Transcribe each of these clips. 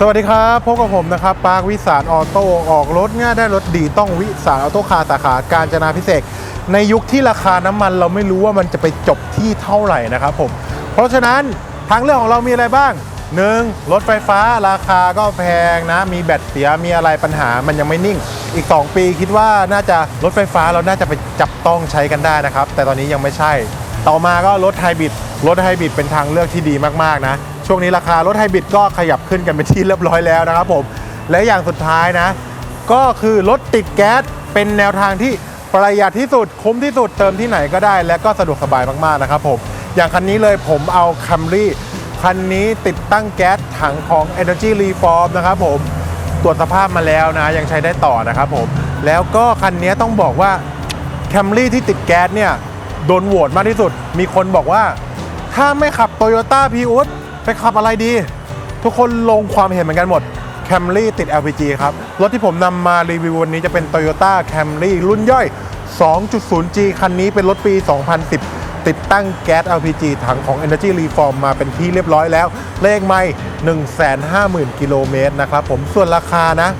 สวัสดีครับพบกับผมนะครับปาร์ควิสารออโต้ออกรถง่ายได้รถดีต้องวิสารออโต้คารสาขาการจนาพิเศษในยุคที่ราคาน้ำมันเราไม่รู้ว่ามันจะไปจบที่เท่าไหร่นะครับผมเพราะฉะนั้นทางเลือกของเรามีอะไรบ้าง 1. รถไฟฟ้าราคาก็แพงนะ มีแบตเสียมีอะไรปัญหามันยังไม่นิ่ง อีก 2 ปีคิดว่าน่าจะรถไฟฟ้าเราน่าจะไปจับต้องใช้กันได้นะครับ แต่ตอนนี้ยังไม่ใช่ ต่อมาก็รถไฮบริดรถไฮบริดเป็นทางเลือกที่ดีมากๆนะ ช่วงนี้ราคารถไฮบริดก็ขยับขึ้นกันเป็นที่เรียบร้อยแล้วนะครับผมและอย่างสุดท้ายนะ ก็คือรถติดแก๊สเป็นแนวทางที่ประหยัดที่สุดคุ้มที่สุดเติมที่ไหนก็ได้ และก็สะดวกสบายมากๆนะครับผมอย่างคันนี้เลยผมเอาคัมรี่คันนี้ติดตั้งแก๊สถังของ Energy Reform นะครับผมตรวจสภาพมาแล้วนะ ยังใช้ได้ต่อนะครับผมแล้วก็คันนี้ต้องบอกว่าแคมรี่ที่ติดแก๊สเนี่ย โดนโหวตมากที่สุด มีคนบอกว่า ถ้าไม่ขับ Toyota p ีอุส ไปขับอะไรดี ทุกคนลงความเห็นเหมือนกันหมด Camry ติด LPG ครับ รถที่ผมนำมารีวิววันนี้จะเป็น Toyota Camry รุ่นย่อย 2.0G คันนี้เป็นรถปี 2010 ติดตั้งแก๊ส LPG ถังของ Energy Reform มาเป็นที่เรียบร้อยแล้ว เลขไม่150,000 กิโลเมตรนะครับผมส่วนราคานะ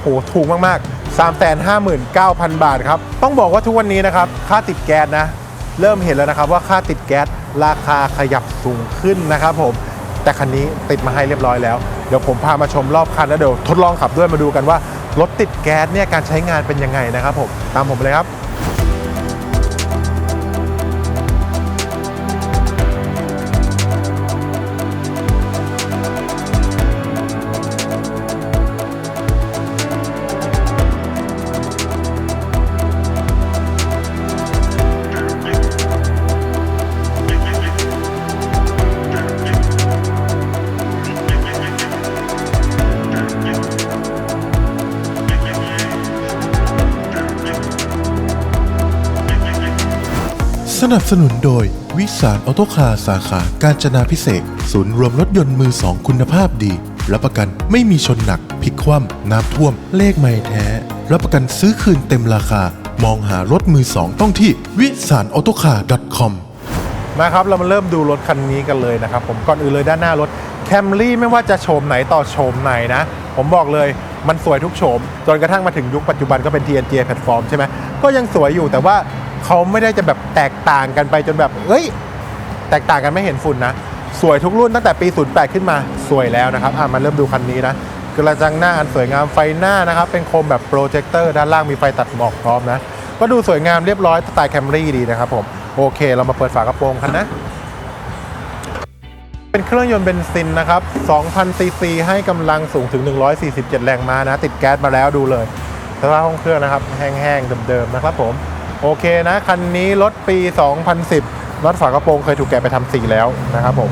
โหถูกมากๆ 359,000 บาทครับ ต้องบอกว่าทุกวันนี้นะครับ ค่าติดแก๊สนะ เริ่มเห็นแล้วนะครับว่าค่าติดแก๊สราคาขยับสูงขึ้นนะครับผม แต่คันนี้ติดมาให้เรียบร้อยแล้ว เดี๋ยวผมพามาชมรอบคันแล้วเดี๋ยวทดลองขับด้วยมาดูกันว่ารถติดแก๊สเนี่ยการใช้งานเป็นยังไงนะครับผมตามผมเลยครับ สนับสนุนโดย วิสารออโตคาร์สาขา การจนาพิเศษ ศูนย์รวมรถยนต์มือสองคุณภาพดี รับประกันไม่มีชนหนักพลิกคว่ำน้ำท่วม เลขไม่แท้ รับประกันซื้อคืนเต็มราคา มองหารถมือสองต้องที่วิสารออโตคาร์ .com มาครับ เรามาเริ่มดูรถคันนี้กันเลยนะครับ ผมก่อนอื่นเลยด้านหน้ารถแคมรี่ไม่ว่าจะโฉมไหนต่อโฉมไหนนะ ผมบอกเลยมันสวยทุกโฉม จนกระทั่งมาถึงยุคปัจจุบันก็เป็น TNG แพลตฟอร์มใช่ไหมก็ยังสวยอยู่แต่ว่า เขาไม่ได้จะแบบแตกต่างกันไปจนแบบเอ้ย แตกต่างกันไม่เห็นฝุ่นนะ สวยทุกรุ่นตั้งแต่ปี 08 ขึ้นมาสวยแล้วนะครับ อะมาเริ่มดูคันนี้นะกระจังหน้าอันสวยงามไฟหน้านะครับ เป็นโคมแบบโปรเจคเตอร์ด้านล่างมีไฟตัดหมอกพร้อมนะ ก็ดูสวยงามเรียบร้อยสไตล์แคมรี่ดีนะครับผม โอเค เรามาเปิดฝากระโปรงกันนะ เป็นเครื่องยนต์เบนซินนะครับ2,000ซีซีให้กำลังสูงถึง 147 แรงม้านะ ติดแก๊สมาแล้วดูเลยสภาพห้องเครื่องนะครับ แห้งๆเดิมๆนะครับผม โอเคนะ คันนี้รถปี 2010รถฝากระโปรงเคยถูกแกะไปทำสีแล้วนะครับผม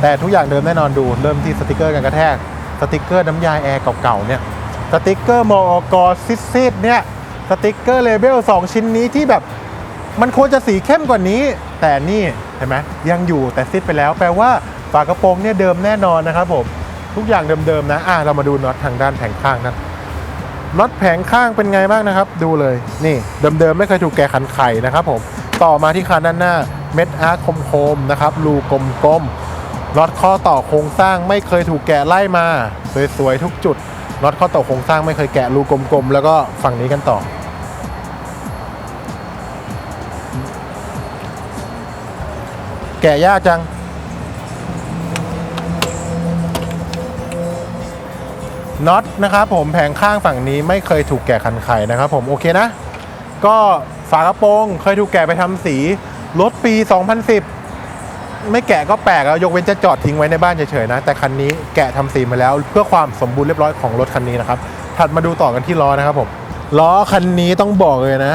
แต่ทุกอย่างเดิมแน่นอนดู เริ่มที่สติกเกอร์กันกระแทก สติกเกอร์น้ำยาแอร์เก่าๆเนี่ย สติกเกอร์มอกซิดๆเนี่ย สติกเกอร์เลเบล2ชิ้นนี้ที่แบบมันควรจะสีเข้มกว่านี้ แต่นี่เห็นไหมยังอยู่แต่ซิดไปแล้ว แปลว่าฝากระโปรงเนี่ยเดิมแน่นอนนะครับผม ทุกอย่างเดิมๆนะ อะเรามาดูน็อตทางด้านแผงข้างนะ น็อตแผงข้างเป็นไงบ้างนะครับ ดูเลยนี่เดิมๆไม่เคยถูกแกะขันไข่นะครับผมต่อมาที่คานด้านหน้าเม็ดอาร์คมๆนะครับรูกลมๆน็อตข้อต่อโครงสร้างไม่เคยถูกแกะไล่มาสวยๆทุกจุดน็อตข้อต่อโครงสร้างไม่เคยแกะรูกลมๆแล้วก็ฝั่งนี้กันต่อแกะยากจัง น็อตนะครับผมแผงข้างฝั่งนี้ไม่เคยถูกแกะคันไขนะครับผมโอเคนะ ก็ฝากระโปรงเคยถูกแกะไปทำสีรถปี 2010 ไม่แกะก็แปลกแล้วยกเว้นจะจอดทิ้งไว้ในบ้านเฉยๆนะ แต่คันนี้แกะทำสีมาแล้ว เพื่อความสมบูรณ์เรียบร้อยของรถคันนี้นะครับถัดมาดูต่อกันที่ล้อนะครับผมล้อคันนี้ต้องบอกเลยนะ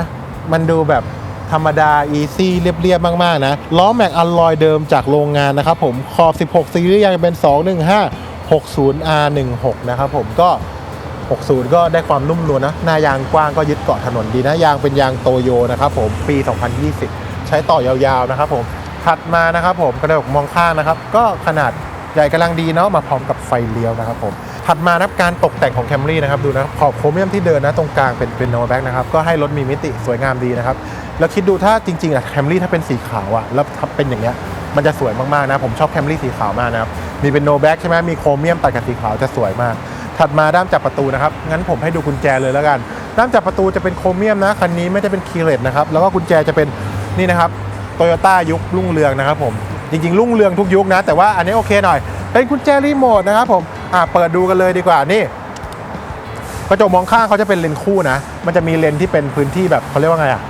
มันดูแบบธรรมดา อีซี่ เรียบ ๆ มาก ๆ นะ ล้อแม็กอัลลอยเดิมจากโรงงานนะครับผม ขอบ 16 ซีรีส์ยังเป็น 215 60R16 นะครับผมก็ 60 ก็ได้ความนุ่มนวลนะ หน้ายางกว้างก็ยึดเกาะถนนดีนะ ยางเป็นยางโตโยนะครับผมปี 2020 ใช้ต่อยาวๆนะครับผมถัดมานะครับผมกระจกมองข้างนะครับ ก็ขนาดใหญ่กำลังดีเนาะมาพร้อมกับไฟเลี้ยวนะครับผมถัดมานะครับการตกแต่งของ Camry นะครับดูนะขอบโครเมียมที่เดินนะตรงกลางเป็นเป็นโนแบ็กนะครับก็ให้รถมีมิติสวยงามดีนะครับแล้วคิดดูถ้าจริงๆอะแคมรี่ถ้าเป็นสีขาวอะแล้วเป็นอย่างเงี้ยมันจะสวยมากๆนะผมชอบแคมรี่สีขาวมากนะครับ มีเป็นโนแบ็กใช่ไหมมีโครเมียมตัดกับสีขาวจะสวยมาก ถัดมาด้ามจับประตูนะครับ งั้นผมให้ดูกุญแจเลยแล้วกัน ด้ามจับประตูจะเป็นโครเมียมนะ คันนี้ไม่ได้เป็นคีเลสนะครับ แล้วก็กุญแจจะเป็นนี่นะครับโตโยต้ายุครุ่งเรืองนะครับผม จริงๆรุ่งเรืองทุกยุคนะ แต่ว่าอันนี้โอเคหน่อย เป็นกุญแจรีโมทนะครับผม อ่าเปิดดูกันเลยดีกว่า นี่กระจกมองข้างเขาจะเป็นเลนคู่นะ มันจะมีเลนที่เป็นพื้นที่แบบเขาเรียกว่าไงอะ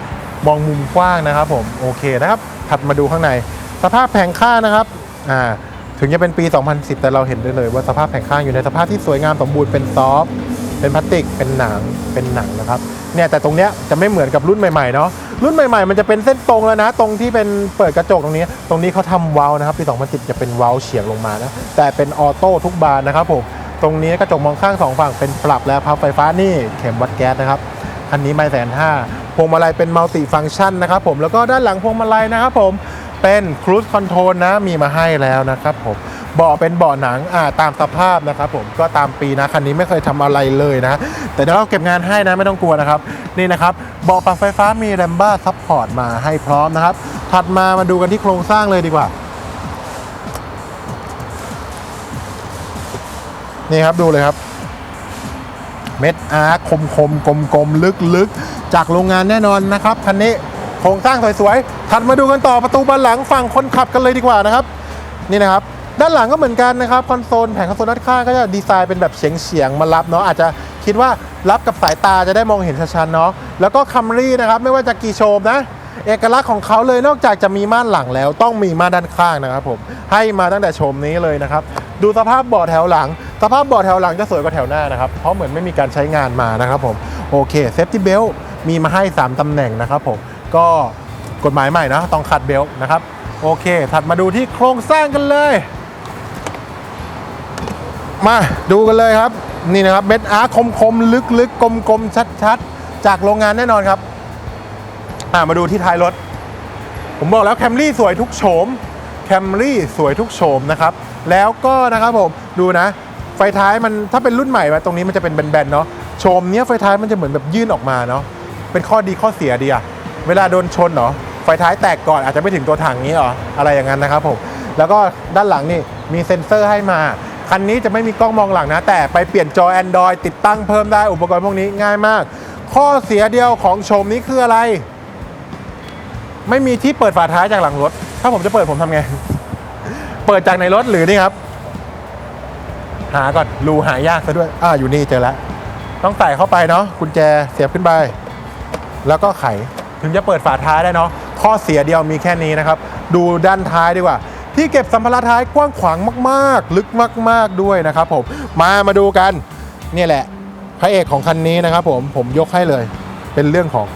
มองมุมกว้างนะครับผม โอเคนะครับ ถัดมาดูข้างใน สภาพแผงข้างนะครับ อ่า ถึงจะเป็นปี 2010 แต่เราเห็นได้เลยว่าสภาพแผงข้างอยู่ในสภาพที่สวยงามสมบูรณ์เป็นซอฟต์เป็นพลาสติก เป็นหนัง เป็นหนังนะครับ เนี่ยแต่ตรงเนี้ยจะไม่เหมือนกับรุ่นใหม่ๆเนาะ รุ่นใหม่ๆ มันจะเป็นเส้นตรงแล้วนะ ตรงที่เป็นเปิดกระจกตรงนี้ ตรงนี้เขาทำเว้านะครับ ปี 2010 จะเป็นเว้าเฉียงลงมานะ แต่เป็นออโต้ทุกบานนะครับผม ตรงนี้กระจกมองข้างสองฝั่งเป็นปรับและพับไฟฟ้านี่เข็มวัดแก๊สนะครับ คันนี้ไม่แสนห้าพวงมาลัยเป็นมัลติฟังก์ชันนะครับผม แล้วก็ด้านหลังพวงมาลัยนะครับผม เป็นครู i คอนโทรลนะมีมาให้แล้วนะครับผมเบาะเป็นเบาะหนังอ่าตามสภาพนะครับผมก็ตามปีนะคันนี้ไม่เคยทำอะไรเลยนะ แต่เดี๋ยวเราเก็บงานให้นะไม่ต้องกลัวนะครับ นี่นะครับเบาะปรับไฟฟ้ามีแรมบ้าซัพพอร์ตมาให้พร้อมนะครับ ถัดมามาดูกันที่โครงสร้างเลยดีกว่านี่ครับดูเลยครับ เม็ดอาร์คมคมกลมกลมลึกลึกๆ จากโรงงานแน่นอนนะครับคันนี้ ครงสร้างสวยๆถัดมาดูกันต่อประตูบานหลังฝั่งคนขับกันเลยดีกว่านะครับ นี่นะครับ ด้านหลังก็เหมือนกันนะครับคอนโซลแผงคอนโซลด้านข้างก็จะดีไซน์เป็นแบบเฉียงๆมารับเนาะอาจจะคิดว่ารับกับสายตาจะได้มองเห็นชัดๆเนาะแล้วก็คัมรี่นะครับไม่ว่าจะกี่โชมนะเอกลักษณ์ของเขาเลยนอกจากจะมีม่านหลังแล้วต้องมีม่านด้านข้างนะครับผมให้มาตั้งแต่โชมนี้เลยนะครับ ดูสภาพเบาะแถวหลัง สภาพเบาะแถวหลังจะสวยกว่าแถวหน้านะครับ เพราะเหมือนไม่มีการใช้งานมานะครับผมโอเคเซฟตี้เบลมีมาให้ 3 ตำแหน่งนะครับผม ก็กฎหมายใหม่นะต้องขัดเบลต์นะครับ โอเค ถัดมาดูที่โครงสร้างกันเลย มาดูกันเลยครับ นี่นะครับเม็ดอาร์คมคมๆ ลึกๆ กลมๆ ชัดๆ จากโรงงานแน่นอนครับอ่ามาดูที่ท้ายรถ ผมบอกแล้วแคมรี่สวยทุกโฉมแคมรี่สวยทุกโฉมนะครับ แล้วก็นะครับผมดูนะ ไฟท้ายมันถ้าเป็นรุ่นใหม่มาตรงนี้มันจะเป็นแบนๆเนาะโฉมเนี้ยไฟท้ายมันจะเหมือนแบบยื่นออกมาเนาะเป็นข้อดีข้อเสียดีอะ เวลาโดนชนเนาะไฟท้ายแตกก่อนอาจจะไม่ถึงตัวถังนี้หรออะไรอย่างนั้นนะครับผมแล้วก็ด้านหลังนี่มีเซ็นเซอร์ให้มา คันนี้จะไม่มีกล้องมองหลังนะ แต่ไปเปลี่ยนจอ Android ติดตั้งเพิ่มได้อุปกรณ์พวกนี้ง่ายมาก ข้อเสียเดียวของโฉมนี้คืออะไร ไม่มีที่เปิดฝาท้ายจากหลังรถ ถ้าผมจะเปิดผมทำไง เปิดจากในรถหรือนี่ครับ หาก่อนรูหายากซะด้วย อ่าอยู่นี่เจอแล้วต้องใส่เข้าไปเนาะกุญแจเสียบขึ้นไป แล้วก็ไข ถึงจะเปิดฝาท้ายได้เนาะข้อเสียเดียวมีแค่นี้นะครับ ดูด้านท้ายดีกว่า ที่เก็บสัมภาระท้ายกว้างขวางมาก ๆ ลึกมาก ๆด้วยนะครับผมมามาดูกันนี่แหละ พระเอกของคันนี้นะครับผมผมยกให้เลย เป็นเรื่องของ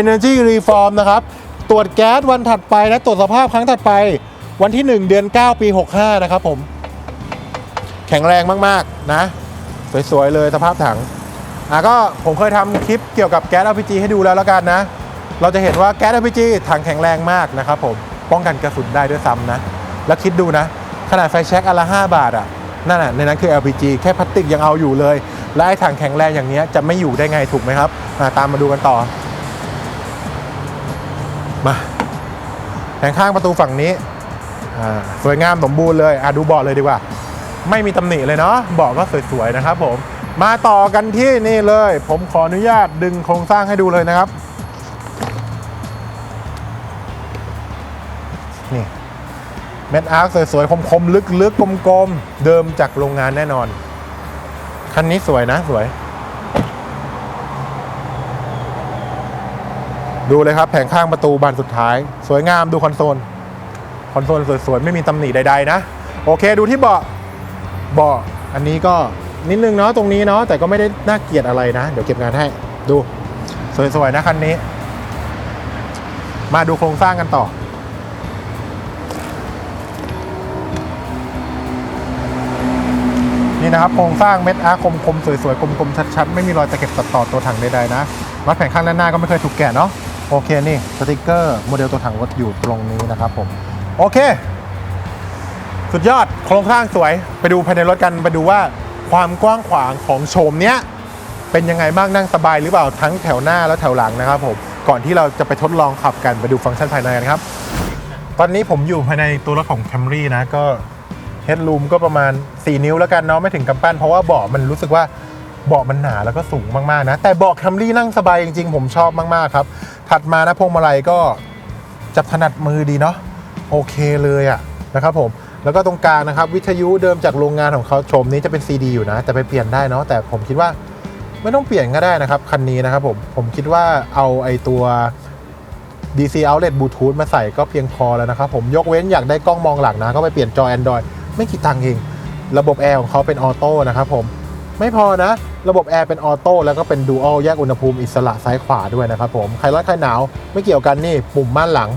Energy Reform นะครับตรวจแก๊สวันถัดไปนะตรวจสภาพครั้งถัดไป วันที่ 1 เดือน 9 ปี 65 นะครับผม แข็งแรงมากๆนะ สวย ๆ เลยสภาพถังอะก็ผมเคยทำคลิปเกี่ยวกับแก๊ส LPG ให้ดูแล้วแล้วกันนะ เราจะเห็นว่าแก๊ส LPG ถังแข็งแรงมากนะครับผมป้องกันกระสุนได้ด้วยซ้ำนะ แล้วคิดดูนะ ขนาดไฟแช็กอันละ 5 บาทอะนั่นน่ะในนั้นคือ LPG แค่พลาสติกยังเอาอยู่เลย และไอ้ถังแข็งแรงอย่างเนี้ยจะไม่อยู่ได้ไงถูกไหมครับตามมาดูกันต่อ มาแผงข้างประตูฝั่งนี้สวยงามสมบูรณ์เลยอะดูเบาะเลยดีกว่า ไม่มีตำหนิเลยเนาะเบาะก็สวยๆนะครับผมมาต่อกันที่นี่เลย ผมขออนุญาตดึงโครงสร้างให้ดูเลยนะครับ นี่เม็ดอาร์คสวยๆ คมๆ ลึกๆ กลมๆ เดิมจากโรงงานแน่นอน คันนี้สวยนะสวย ดูเลยครับแผงข้างประตูบานสุดท้าย สวยงามดูคอนโซล คอนโซลสวยๆ ไม่มีตำหนิใดๆ นะ โอเคดูที่เบาะเบาะอันนี้ก็นิดนึงเนาะตรงนี้เนาะแต่ก็ไม่ได้น่าเกลียดอะไรนะ เดี๋ยวเก็บงานให้ดู สวยๆ นะคันนี้ มาดูโครงสร้างกันต่อ นี่นะครับโครงสร้างเม็ดอาร์คคมๆสวยๆกลมๆชัดๆไม่มีรอยตะเข็บตัดต่อตัวถังใดๆนะน็อตแผงข้างด้านหน้าก็ไม่เคยถูกแกะเนาะโอเคนี่สติกเกอร์โมเดลตัวถังรถอยู่ตรงนี้นะครับผมโอเค สุดยอดโครงสร้างสวยไปดูภายในรถกันไปดูว่าความกว้างขวางของโฉมเนี้ยเป็นยังไงบ้างนั่งสบายหรือเปล่าทั้งแถวหน้าและแถวหลังนะครับผมก่อนที่เราจะไปทดลองขับกันไปดูฟังก์ชันภายในกันครับ ตอนนี้ผมอยู่ภายในตัวรถของ Camry นะก็ ด o ูมก็ประมาณ 4 นิ้วแล้วกันเนาะไม่ถึงกำปั้นเพราะว่าเบาะมันรู้สึกว่าเบาะมันหนาแล้วก็สูงมากๆนะ แต่เบาะแคมรี่นั่งสบายจริงๆ ผมชอบมากๆครับ ถัดมานะพวงมาลัยก็จับถนัดมือดีเนาะโอเคเลยอะนะครับผมแล้วก็ตรงกลางนะครับ วิทยุเดิมจากโรงงานของเขาชมนี้จะเป็น CD อยู่นะ แต่ไปเปลี่ยนได้เนาะแต่ผมคิดว่าไม่ต้องเปลี่ยนก็ได้นะครับคันนี้นะครับผมผมคิดว่าเอาไอตัว DC outlet Bluetooth มาใส่ก็เพียงพอแล้วนะครับผมยกเว้นอยากได้กล้องมองหลังนะ ก็ไปเปลี่ยนจอ Android ไม่กี่ตังค์เอง ระบบแอร์ของเขาเป็นออโต้นะครับผม ไม่พอนะ ระบบแอร์เป็นออโต้แล้วก็เป็นดูอัลแยกอุณหภูมิอิสระซ้ายขวาด้วยนะครับผมใครร้อนใครหนาวไม่เกี่ยวกันนี่ปุ่มม่านหลัง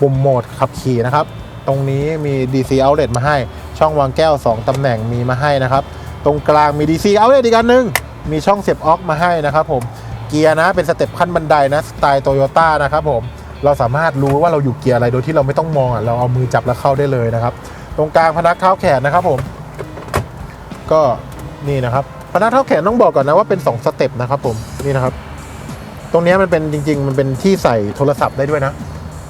ปุ่มโหมดขับขี่นะครับ ตรงนี้มี DC outlet มาให้ช่องวางแก้ว 2ตำแหน่งมีมาให้นะครับ ตรงกลางมี DC outlet อีกอันหนึงมีช่องเสียบออกมาให้นะครับผมเกียร์นะเป็นสเต็ปขั้นบันไดนะสไตล์โตโยต้านะครับผมเราสามารถรู้ว่าเราอยู่เกียร์อะไรโดยที่เราไม่ต้องมองอะเราเอามือจับแล้วเข้าได้เลยนะครับ รงกลางพนักเท้าแขนนะครับผม ก็นี่นะครับ พนักเท้าแขนต้องบอกก่อนนะว่าเป็น 2 สเต็ปนะครับผมนี่นะครับ ตรงนี้มันเป็นจริง ๆ มันเป็นที่ใส่โทรศัพท์ได้ด้วยนะ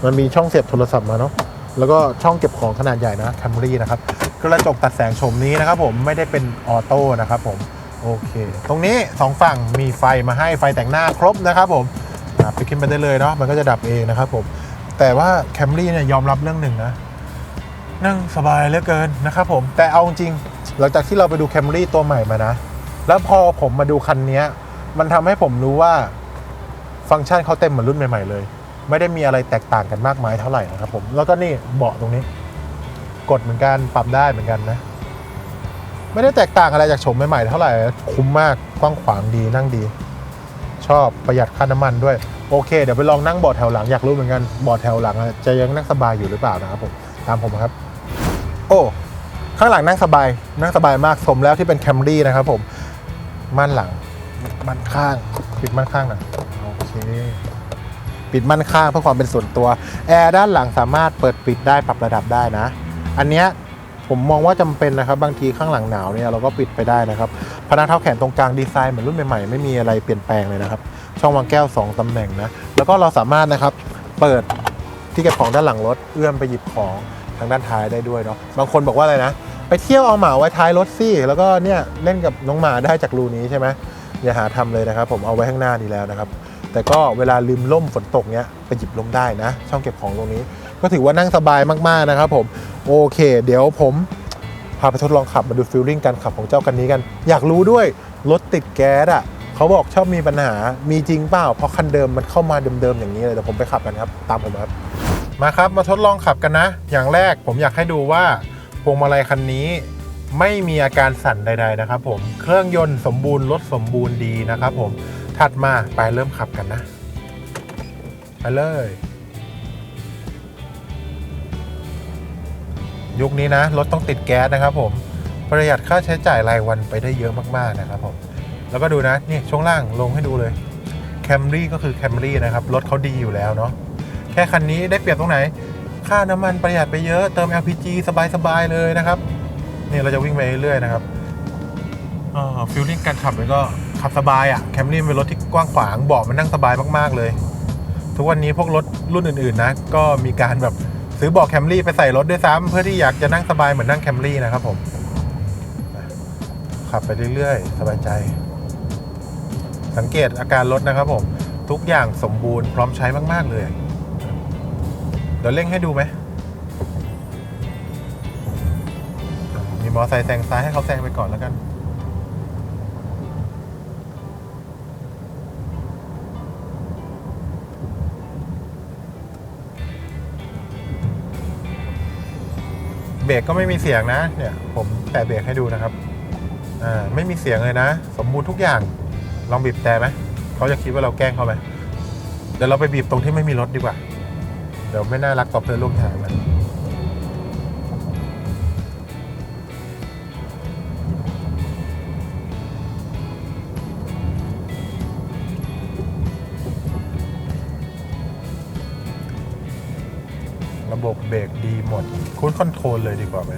มันมีช่องเสียบโทรศัพท์มาเนาะแล้วก็ช่องเก็บของขนาดใหญ่นะแคมรี่นะครับกระจกตัดแสงชมนี้นะครับผมไม่ได้เป็นออโต้นะครับผมโอเค ตรงนี้สองฝั่งมีไฟมาให้ไฟแต่งหน้าครบนะครับผมไปขึ้นไปได้เลยเนาะมันก็จะดับเองนะครับผมแต่ว่าแคมรี่เนี่ยยอมรับเรื่องหนึ่งนะ นั่งสบายเหลือเกินนะครับผม แต่เอาจริงหลังจากที่เราไปดูแคมรี่ตัวใหม่มานะ แล้วพอผมมาดูคันนี้มันทำให้ผมรู้ว่าฟังก์ชันเขาเต็มเหมือนรุ่นใหม่ๆเลย ไม่ได้มีอะไรแตกต่างกันมากมายเท่าไหร่นะครับผมแล้วก็นี่เบาะตรงนี้ กดเหมือนกันปรับได้เหมือนกันนะ ไม่ได้แตกต่างอะไรจากโฉมใหม่ๆเท่าไหร่คุ้มมากกว้างขวางดีนั่งดี ชอบประหยัดค่าน้ำมันด้วยโอเคเดี๋ยวไปลองนั่งเบาะแถวหลังอยากรู้เหมือนกันเบาะแถวหลังจะยังนั่งสบายอยู่หรือเปล่านะครับผมตามผมครับ โอ้ข้างหลังนั่งสบายนั่งสบายมากสมแล้วที่เป็นแคมรี่นะครับผมม่านหลังม่านข้าง ปิดม่านข้างหน่อยโอเคปิดม่านข้างเพื่อความเป็นส่วนตัวแอร์ด้านหลังสามารถเปิดปิดได้ปรับระดับได้นะ อันเนี้ยผมมองว่าจำเป็นนะครับ บางทีข้างหลังหนาวเนี่ยเราก็ปิดไปได้นะครับพนักเท้าแขนตรงกลางดีไซน์เหมือนรุ่นใหม่ๆไม่มีอะไรเปลี่ยนแปลงเลยนะครับ ช่องวางแก้ว 2ตำแหน่งนะแล้วก็เราสามารถนะครับเปิดที่เก็บของด้านหลังรถเอื้อมไปหยิบของ ทางด้านท้ายได้ด้วยเนาะบางคนบอกว่าอะไรนะ ไปเที่ยวเอาหมาไว้ท้ายรถสิแล้วก็เนี่ยเล่นกับน้องหมาได้จากรูนี้ใช่ไหมอย่าหาทำเลยนะครับ ผมเอาไว้ข้างหน้าดีแล้วนะครับ แต่ก็เวลาลืมล่มฝนตกเนี้ยไปหยิบล่มได้นะ ช่องเก็บของตรงนี้ ก็ถือว่านั่งสบายมากๆนะครับ ผมโอเค เดี๋ยวผมพาไปทดลองขับมาดูฟิลลิ่งการขับของเจ้าคันนี้กัน อยากรู้ด้วยรถติดแก๊สอะเขาบอกชอบมีปัญหามีจริงเปล่าเพราะคันเดิมมันเข้ามาเดิมๆอย่างนี้เลยเดี๋ยวผมไปขับกันครับ ตามผมครับ มาครับมาทดลองขับกันนะ อย่างแรกผมอยากให้ดูว่าพวงมาลัยคันนี้ไม่มีอาการสั่นใด ๆ นะครับผมเครื่องยนต์สมบูรณ์รถสมบูรณ์ดีนะครับผมถัดมาไปเริ่มขับกันนะ ไปเลย ยุคนี้นะรถต้องติดแก๊สนะครับผมประหยัดค่าใช้จ่ายรายวันไปได้เยอะมากๆนะครับผมแล้วก็ดูนะนี่ช่วงล่างลงให้ดูเลยแคมรี่ก็คือแคมรี่นะครับรถเขาดีอยู่แล้วเนาะ ค่คันนี้ได้เปรียบตรงไหน ค่าน้ำมันประหยัดไปเยอะเติม LPG สบายๆเลยนะครับนี่เราจะวิ่งไปเรื่อยๆนะครับฟิลลิ่งการขับมันก็ขับสบายอะ่ะแคมรี่เป็นรถที่กว้างขวางเบาะมันนั่งสบายมากๆเลย ทุกวันนี้พวกรถรุ่นอื่นๆนะ ก็มีการแบบซื้อเบาะแคมรี่ไปใส่รถด้วยซ้ำเพื่อที่อยากจะนั่งสบายเหมือนนั่งแคมรี่นะครับผมขับไปเรื่อยๆ สบายใจ สังเกตอาการรถนะครับผม ทุกอย่างสมบูรณ์พร้อมใช้มาก ๆ เลย เดี๋ยวเร่งให้ดูไหม มีมอไซค์แซงซ้ายให้เขาแซงไปก่อนแล้วกันเบรกก็ไม่มีเสียงนะ เนี่ย ผมแตะเบรกให้ดูนะครับ อ่า ไม่มีเสียงเลยนะ สมบูรณ์ทุกอย่าง ลองบีบแต่ไหม เขาจะคิดว่าเราแกล้งเขาไหม เดี๋ยวเราไปบีบตรงที่ไม่มีรถดีกว่า เดี๋ยวไม่น่ารักต่อเพื่อนร่วมทางนะระบบเบรกดีหมดคุ้นคอนโทรลเลยดีกว่าไหม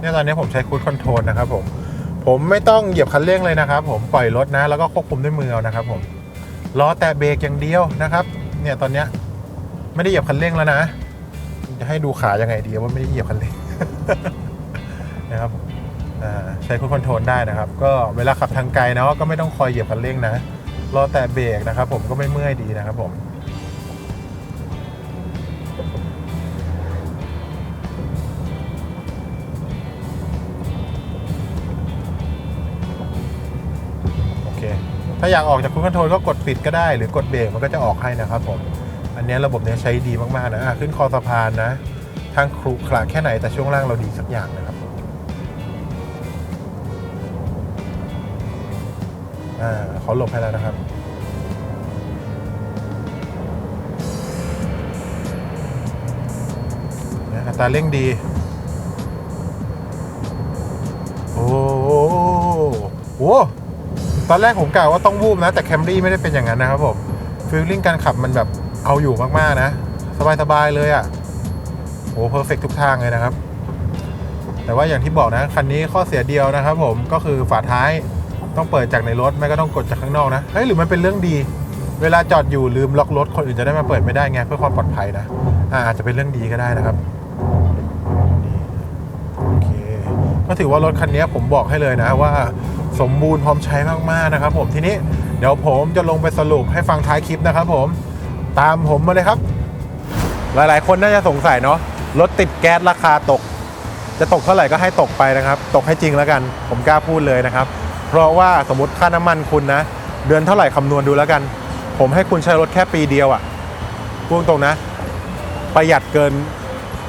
เนี่ยตอนนี้ผมใช้คูดคอนโทรลนะครับผมผมไม่ต้องเหยียบคันเร่งเลยนะครับ ผมปล่อยรถนะ แล้วก็ควบคุมด้วยมือเอานะครับ ผมล้อแตะเบรกอย่างเดียวนะครับ เนี่ยตอนเนี้ยไม่ได้เหยียบคันเร่งแล้วนะ จะให้ดูขายังไงดีว่าไม่ได้เหยียบคันเร่งนะครับใช้คูดคอนโทรลได้นะครับ ก็เวลาขับทางไกลเนาะก็ไม่ต้องคอยเหยียบคันเร่งนะล้อแตะเบรกนะครับ ผมก็ไม่เมื่อยดีนะครับ ผม ถ้าอยากออกจากคูดคอนโทรลก็กดปิดก็ได้ หรือกดเบรกมันก็จะออกให้นะครับผม อันนี้ระบบเนี้ยใช้ดีมากๆนะะขึ้นคอสะพานนะ ทางครุขระแค่ไหนแต่ช่วงล่างเราดีสักอย่างนะครับอ่าเขาหลบให้แล้วนะครับอัตราเร่งดี โอ้โห ตอนแรกผมกล่าวว่าต้องวูบนะ แต่แคมรี่ไม่ได้เป็นอย่างนั้นนะครับผมฟีลลิ่งการขับมันแบบเอาอยู่มากๆนะ สบายๆเลยอะ่ะโอ้เพอร์เฟกทุกทางเลยนะครับ แต่ว่าอย่างที่บอกนะ คันนี้ข้อเสียเดียวนะครับผมก็คือฝาท้ายต้องเปิดจากในรถ ไม่ก็ต้องกดจากข้างนอกนะเฮ้ยหรือมันเป็นเรื่องดี เวลาจอดอยู่ลืมล็อกรถคนอื่นจะได้มาเปิดไม่ได้ไงเพื่อความปลอดภัยนะอาอาจจะเป็นเรื่องดีก็ได้นะครับโอเคก็ถือว่ารถคันนี้ผมบอกให้เลยนะว่า สมบูรณ์พร้อมใช้มากๆนะครับ ผมทีนี้เดี๋ยวผมจะลงไปสรุปให้ฟังท้ายคลิปนะครับ ผมตามผมมาเลยครับ หลายๆ คนน่าจะสงสัยเนาะรถติดแก๊สราคาตก จะตกเท่าไหร่ก็ให้ตกไปนะครับ ตกให้จริงแล้วกัน ผมกล้าพูดเลยนะครับ เพราะว่าสมมติค่าน้ำมันคุณนะ เดือนเท่าไหร่คำนวณดูแล้วกัน ผมให้คุณใช้รถแค่ปีเดียวอะ่ะพูดตรงนะ ประหยัดเกิน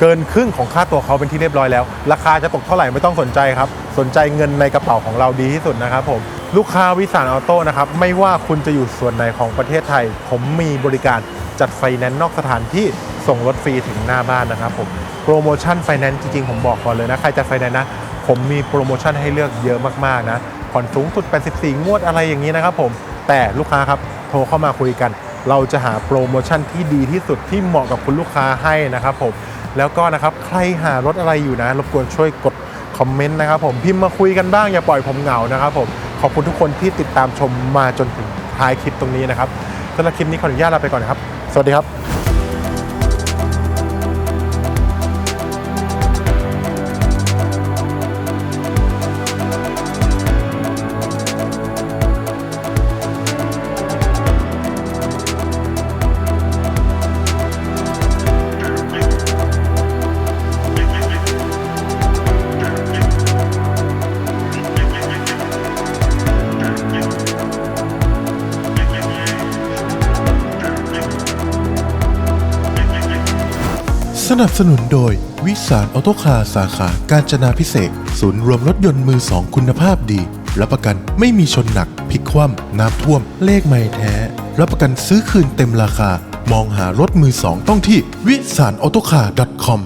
เกินครึ่งของค่าตัวเขาเป็นที่เรียบร้อยแล้ว ราคาจะตกเท่าไหร่ไม่ต้องสนใจครับ สนใจเงินในกระเป๋าของเราดีที่สุดนะครับผมลูกค้าวิสานออโต้นะครับไม่ว่าคุณจะอยู่ส่วนไหนของประเทศไทย ผมมีบริการจัดไฟแนนซ์นอกสถานที่ส่งรถฟรีถึงหน้าบ้านนะครับผมโปรโมชั่นไฟแนนซ์จริงๆ ผมบอกก่อนเลยนะ ใครจะไฟแนนซ์นะ ผมมีโปรโมชั่นให้เลือกเยอะมากๆนะผ่อนสูงสุด 84 งวดอะไรอย่างนี้นะครับผมแต่ลูกค้าครับโทรเข้ามาคุยกัน เราจะหาโปรโมชั่นที่ดีที่สุดที่เหมาะกับคุณลูกค้าให้นะครับผม แล้วก็นะครับใครหารถอะไรอยู่นะ รบกวนช่วยกดคอมเมนต์นะครับผมพิมพ์มาคุยกันบ้างอย่าปล่อยผมเหงานะครับผมขอบคุณทุกคนที่ติดตามชมมาจนถึงท้ายคลิปตรงนี้นะครับสำหรับคลิปนี้ขออนุญาตลาไปก่อนนะครับ สวัสดีครับ นับสนุนโดย วิสารออโตคาสาขาการจนาพิเศษศูนย์รวมรถยนต์มือสองคุณภาพดี รับประกันไม่มีชนหนักพลิกคว่ำน้ำท่วม เลขไม่แท้ รับประกันซื้อคืนเต็มราคา มองหารถมือสองต้องที่วิสารออโตคา .com